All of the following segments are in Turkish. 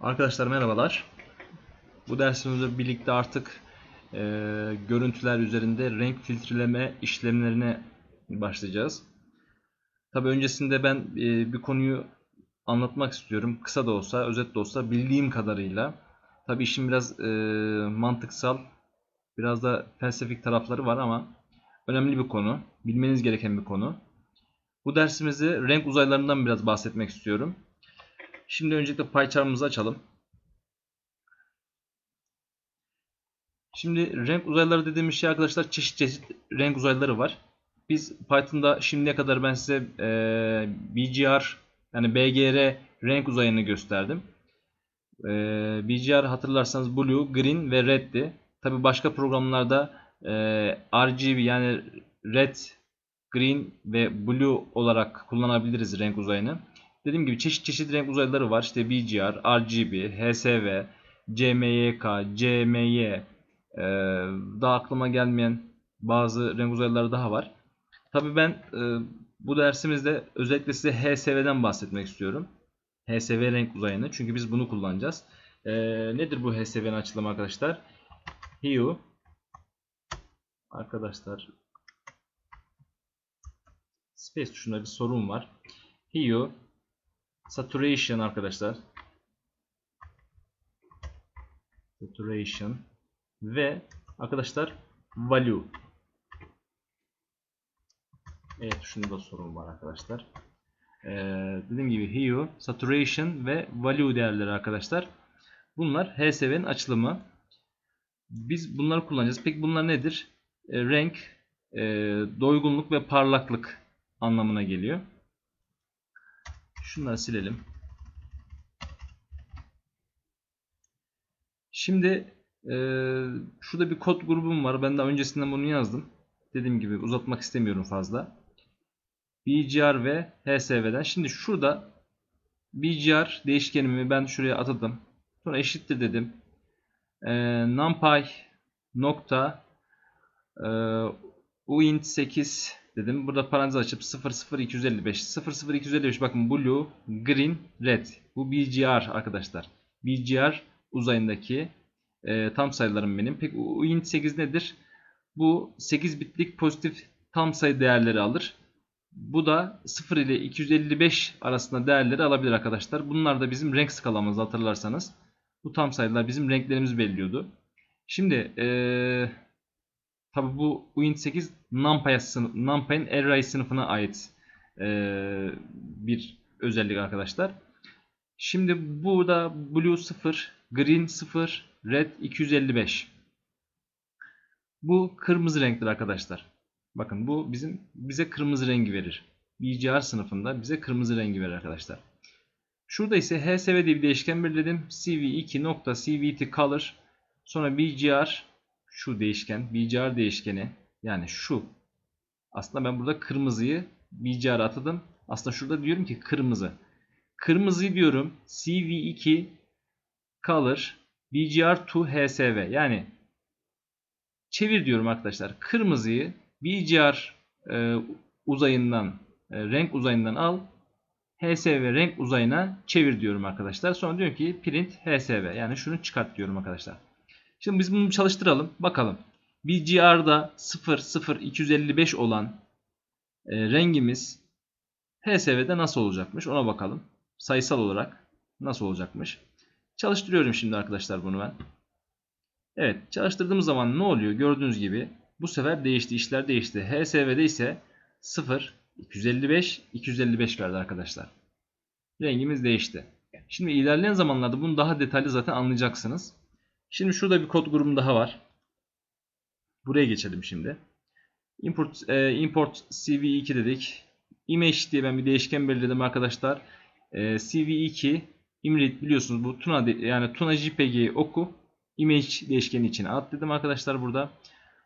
Arkadaşlar merhabalar. Bu dersimizde birlikte artık e, görüntüler üzerinde renk filtreleme işlemlerine başlayacağız. Tabi öncesinde ben e, bir konuyu anlatmak istiyorum. Kısa da olsa, özet de olsa bildiğim kadarıyla. Tabi işin biraz e, mantıksal, biraz da felsefik tarafları var ama önemli bir konu. Bilmeniz gereken bir konu. Bu dersimizde renk uzaylarından biraz bahsetmek istiyorum. Şimdi öncelikle payçarmımızı açalım. Şimdi renk uzayları dediğimiz şey arkadaşlar çeşit çeşit renk uzayları var. Biz Python'da şimdiye kadar ben size e, BGR yani BGR renk uzayını gösterdim. E, BGR hatırlarsanız Blue, Green ve Red'di. Tabi başka programlarda e, RGB yani Red, Green ve Blue olarak kullanabiliriz renk uzayını. Dediğim gibi çeşit çeşit renk uzayları var. İşte BGR, RGB, HSV, CMYK, CMY, e, daha aklıma gelmeyen bazı renk uzayları daha var. Tabii ben e, bu dersimizde özellikle size HSV'den bahsetmek istiyorum. HSV renk uzayını. Çünkü biz bunu kullanacağız. E, nedir bu HSV'nin açılımı arkadaşlar? Hue Arkadaşlar Space tuşunda bir sorun var. Hue Saturation arkadaşlar. Saturation ve arkadaşlar value. Evet tuşunda da sorun var arkadaşlar. Ee, dediğim gibi hue, saturation ve value değerleri arkadaşlar. Bunlar HSV'nin açılımı. Biz bunları kullanacağız. Peki bunlar nedir? E, renk, e, doygunluk ve parlaklık anlamına geliyor. Şunları silelim. Şimdi e, şurada bir kod grubum var. Ben daha öncesinden bunu yazdım. Dediğim gibi uzatmak istemiyorum fazla. BGR ve HSV'den. Şimdi şurada BGR değişkenimi ben şuraya atadım. Sonra eşittir dedim. E, numpy nokta e, uint 8 dedim. Burada parantez açıp 00255 00255 bakın blue, green, red. Bu BGR arkadaşlar. BGR uzayındaki e, tam sayılarım benim. Peki uint 8 nedir? Bu 8 bitlik pozitif tam sayı değerleri alır. Bu da 0 ile 255 arasında değerleri alabilir arkadaşlar. Bunlar da bizim renk skalamızda hatırlarsanız. Bu tam sayılar bizim renklerimizi belirliyordu. Şimdi eee Tabi bu Win8 NumPy sınıf, NumPy'nin Array sınıfına ait e, bir özellik arkadaşlar. Şimdi burada Blue 0, Green 0, Red 255. Bu kırmızı renktir arkadaşlar. Bakın bu bizim bize kırmızı rengi verir. BGR sınıfında bize kırmızı rengi verir arkadaşlar. Şurada ise HSV diye bir değişken belirledim. cv2.cvt color sonra BGR şu değişken BCR değişkeni yani şu aslında ben burada kırmızıyı BCR atadım. Aslında şurada diyorum ki kırmızı. Kırmızıyı diyorum CV2 color BGR to HSV yani çevir diyorum arkadaşlar. Kırmızıyı BGR e, uzayından e, renk uzayından al HSV renk uzayına çevir diyorum arkadaşlar. Sonra diyorum ki print HSV yani şunu çıkart diyorum arkadaşlar. Şimdi biz bunu çalıştıralım. Bakalım. BGR'da 00255 olan e, rengimiz HSV'de nasıl olacakmış ona bakalım. Sayısal olarak nasıl olacakmış. Çalıştırıyorum şimdi arkadaşlar bunu ben. Evet çalıştırdığımız zaman ne oluyor? Gördüğünüz gibi bu sefer değişti. işler değişti. HSV'de ise 0 255 255 verdi arkadaşlar. Rengimiz değişti. Şimdi ilerleyen zamanlarda bunu daha detaylı zaten anlayacaksınız. Şimdi şurada bir kod grubum daha var. Buraya geçelim şimdi. Import, e, import cv2 dedik. Image diye ben bir değişken belirledim arkadaşlar. E, cv2 imrit biliyorsunuz bu Tuna yani Tuna JPG oku image değişkeni içine at dedim arkadaşlar burada.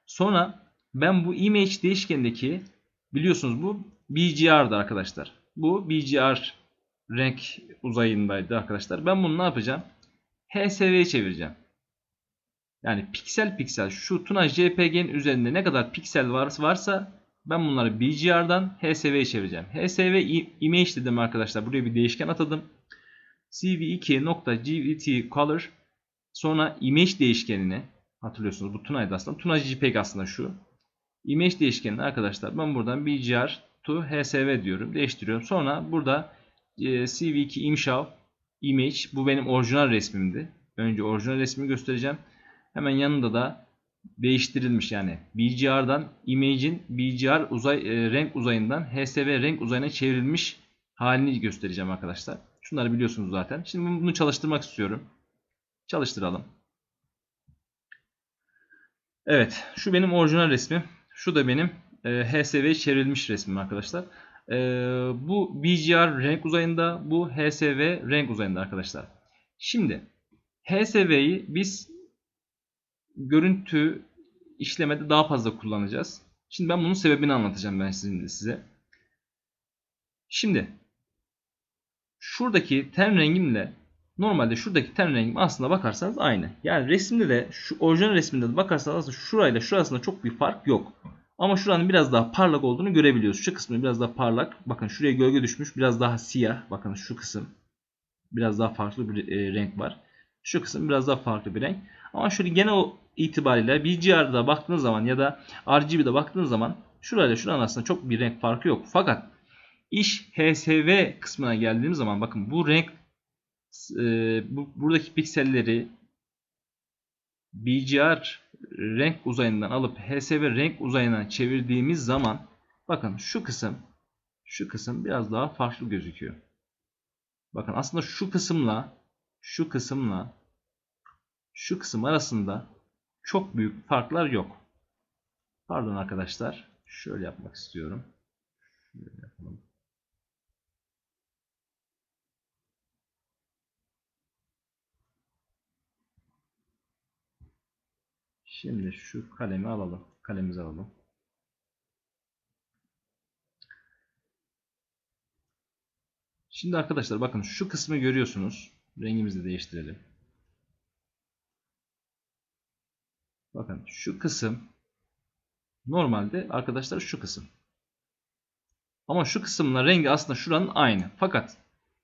Sonra ben bu image değişkenindeki biliyorsunuz bu BGR'dı arkadaşlar. Bu BGR renk uzayındaydı arkadaşlar. Ben bunu ne yapacağım? HSV'ye çevireceğim. Yani piksel piksel şu Tuna JPG'nin üzerinde ne kadar piksel varsa ben bunları BGR'dan HSV'ye çevireceğim. HSV image dedim arkadaşlar. Buraya bir değişken atadım. cv2.gvt color sonra image değişkenini hatırlıyorsunuz bu Tuna'ydı aslında. Tuna JPEG aslında şu. Image değişkenini arkadaşlar ben buradan bgr to hsv diyorum. Değiştiriyorum. Sonra burada e, cv2 imshaw image bu benim orijinal resmimdi. Önce orijinal resmimi göstereceğim. Hemen yanında da değiştirilmiş yani BGR'dan image'in BGR uzay e, renk uzayından HSV renk uzayına çevrilmiş halini göstereceğim arkadaşlar. Şunları biliyorsunuz zaten. Şimdi bunu çalıştırmak istiyorum. Çalıştıralım. Evet, şu benim orijinal resmim. Şu da benim e, HSV'ye çevrilmiş resmim arkadaşlar. E, bu BGR renk uzayında, bu HSV renk uzayında arkadaşlar. Şimdi HSV'yi biz görüntü işlemede daha fazla kullanacağız. Şimdi ben bunun sebebini anlatacağım ben şimdi size. Şimdi şuradaki ten rengimle normalde şuradaki ten rengim aslında bakarsanız aynı. Yani resimde de şu orijinal resminde de bakarsanız aslında şurayla şurasında çok bir fark yok. Ama şuranın biraz daha parlak olduğunu görebiliyoruz. Şu kısmı biraz daha parlak. Bakın şuraya gölge düşmüş. Biraz daha siyah. Bakın şu kısım. Biraz daha farklı bir e, renk var. Şu kısım biraz daha farklı bir renk. Ama şöyle genel itibariyle BGR'da baktığınız zaman ya da RGB'de baktığınız zaman şurayla şuranın aslında çok bir renk farkı yok. Fakat iş HSV kısmına geldiğimiz zaman bakın bu renk e, bu, buradaki pikselleri BGR renk uzayından alıp HSV renk uzayına çevirdiğimiz zaman bakın şu kısım şu kısım biraz daha farklı gözüküyor. Bakın aslında şu kısımla şu kısımla şu kısım arasında çok büyük farklar yok. Pardon arkadaşlar. Şöyle yapmak istiyorum. Şöyle yapalım. Şimdi şu kalemi alalım. Kalemimizi alalım. Şimdi arkadaşlar bakın şu kısmı görüyorsunuz. Rengimizi değiştirelim. Bakın şu kısım normalde arkadaşlar şu kısım. Ama şu kısımla rengi aslında şuranın aynı. Fakat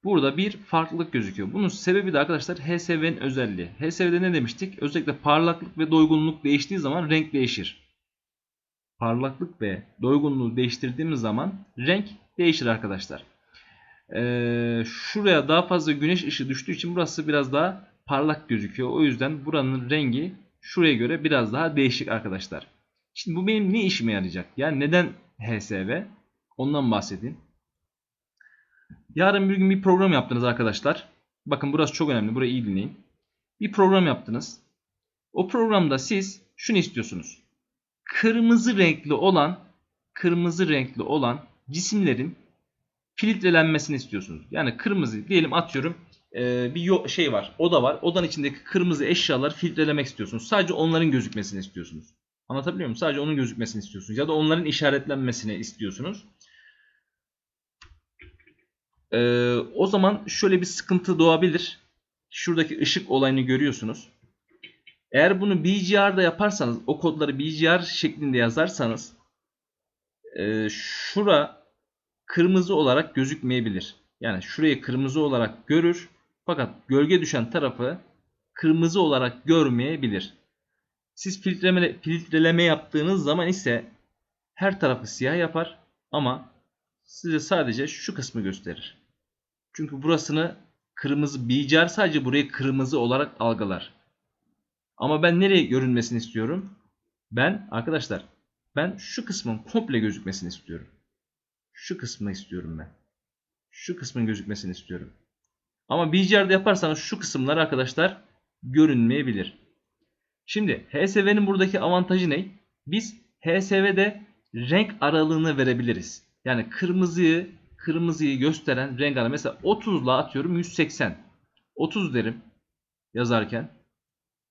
burada bir farklılık gözüküyor. Bunun sebebi de arkadaşlar HSV'nin özelliği. HSV'de ne demiştik? Özellikle parlaklık ve doygunluk değiştiği zaman renk değişir. Parlaklık ve doygunluğu değiştirdiğimiz zaman renk değişir arkadaşlar. Ee, şuraya daha fazla güneş ışığı düştüğü için burası biraz daha parlak gözüküyor. O yüzden buranın rengi şuraya göre biraz daha değişik arkadaşlar. Şimdi bu benim ne işime yarayacak? Yani neden HSV? Ondan bahsedeyim. Yarın bir gün bir program yaptınız arkadaşlar. Bakın burası çok önemli. Burayı iyi dinleyin. Bir program yaptınız. O programda siz şunu istiyorsunuz. Kırmızı renkli olan kırmızı renkli olan cisimlerin filtrelenmesini istiyorsunuz. Yani kırmızı diyelim atıyorum e, bir şey var. Oda var. Odanın içindeki kırmızı eşyaları filtrelemek istiyorsunuz. Sadece onların gözükmesini istiyorsunuz. Anlatabiliyor muyum? Sadece onun gözükmesini istiyorsunuz. Ya da onların işaretlenmesini istiyorsunuz. Ee, o zaman şöyle bir sıkıntı doğabilir. Şuradaki ışık olayını görüyorsunuz. Eğer bunu BGR'da yaparsanız, o kodları BGR şeklinde yazarsanız e, şura kırmızı olarak gözükmeyebilir. Yani şurayı kırmızı olarak görür fakat gölge düşen tarafı kırmızı olarak görmeyebilir. Siz filtreleme, filtreleme yaptığınız zaman ise her tarafı siyah yapar ama size sadece şu kısmı gösterir. Çünkü burasını kırmızı BGR sadece burayı kırmızı olarak algılar. Ama ben nereye görünmesini istiyorum? Ben arkadaşlar ben şu kısmın komple gözükmesini istiyorum. Şu kısmını istiyorum ben. Şu kısmın gözükmesini istiyorum. Ama BGR'de yaparsanız şu kısımlar arkadaşlar görünmeyebilir. Şimdi HSV'nin buradaki avantajı ne? Biz HSV'de renk aralığını verebiliriz. Yani kırmızıyı kırmızıyı gösteren renk aralığı. Mesela 30 ile atıyorum 180. 30 derim yazarken.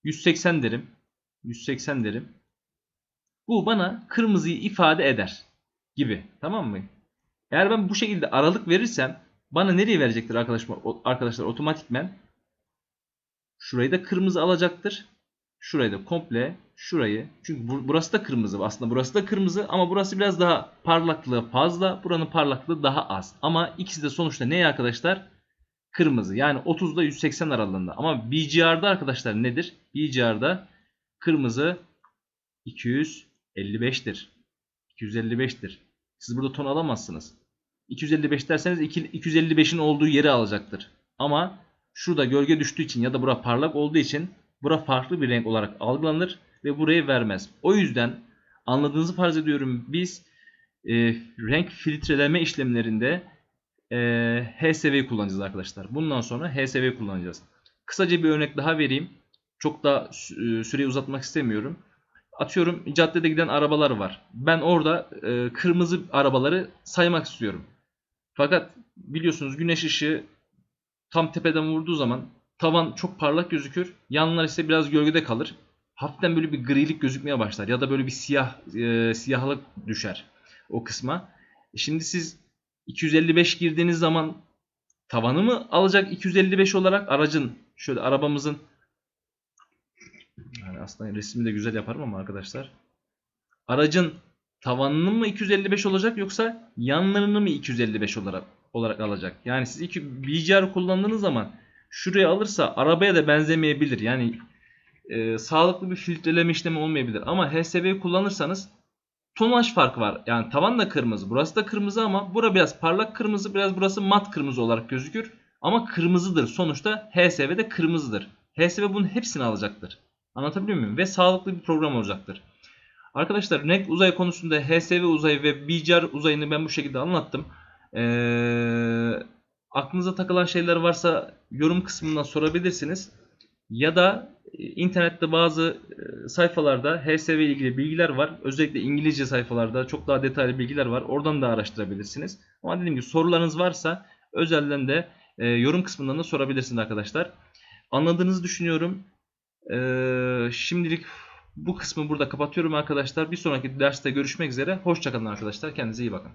180 derim. 180 derim. Bu bana kırmızıyı ifade eder gibi. Tamam mı? Eğer ben bu şekilde aralık verirsem bana nereye verecektir arkadaşlar, arkadaşlar otomatikmen? Şurayı da kırmızı alacaktır. Şurayı da komple şurayı. Çünkü burası da kırmızı. Aslında burası da kırmızı ama burası biraz daha parlaklığı fazla. Buranın parlaklığı daha az. Ama ikisi de sonuçta ne arkadaşlar? kırmızı. Yani 30 ile 180 aralığında. Ama BGR'da arkadaşlar nedir? BGR'da kırmızı 255'tir. 255'tir. Siz burada ton alamazsınız. 255 derseniz iki- 255'in olduğu yeri alacaktır. Ama şurada gölge düştüğü için ya da bura parlak olduğu için bura farklı bir renk olarak algılanır ve burayı vermez. O yüzden anladığınızı farz ediyorum biz e, renk filtreleme işlemlerinde e, HSV'yi kullanacağız arkadaşlar. Bundan sonra HSV kullanacağız. Kısaca bir örnek daha vereyim. Çok da e, süreyi uzatmak istemiyorum. Atıyorum caddede giden arabalar var. Ben orada e, kırmızı arabaları saymak istiyorum. Fakat biliyorsunuz güneş ışığı tam tepeden vurduğu zaman tavan çok parlak gözükür. Yanlar ise biraz gölgede kalır. Hafiften böyle bir grilik gözükmeye başlar ya da böyle bir siyah e, siyahlık düşer o kısma. E Şimdi siz 255 girdiğiniz zaman tavanı mı alacak 255 olarak aracın şöyle arabamızın yani aslında resmi de güzel yaparım ama arkadaşlar aracın tavanını mı 255 olacak yoksa yanlarını mı 255 olarak olarak alacak? Yani siz iki BGR kullandığınız zaman şuraya alırsa arabaya da benzemeyebilir. Yani e, sağlıklı bir filtreleme işlemi olmayabilir. Ama HSV kullanırsanız tonaj farkı var. Yani tavan da kırmızı, burası da kırmızı ama bura biraz parlak kırmızı, biraz burası mat kırmızı olarak gözükür. Ama kırmızıdır. Sonuçta HSV de kırmızıdır. HSV bunun hepsini alacaktır. Anlatabiliyor muyum? Ve sağlıklı bir program olacaktır. Arkadaşlar renk uzay konusunda HSV uzayı ve BGR uzayını ben bu şekilde anlattım. Ee, aklınıza takılan şeyler varsa yorum kısmından sorabilirsiniz. Ya da e, internette bazı e, sayfalarda HSV ile ilgili bilgiler var. Özellikle İngilizce sayfalarda çok daha detaylı bilgiler var. Oradan da araştırabilirsiniz. Ama dediğim gibi sorularınız varsa özelden de e, yorum kısmından da sorabilirsiniz arkadaşlar. Anladığınızı düşünüyorum. Ee, şimdilik bu kısmı burada kapatıyorum arkadaşlar. Bir sonraki derste görüşmek üzere. Hoşçakalın arkadaşlar. Kendinize iyi bakın.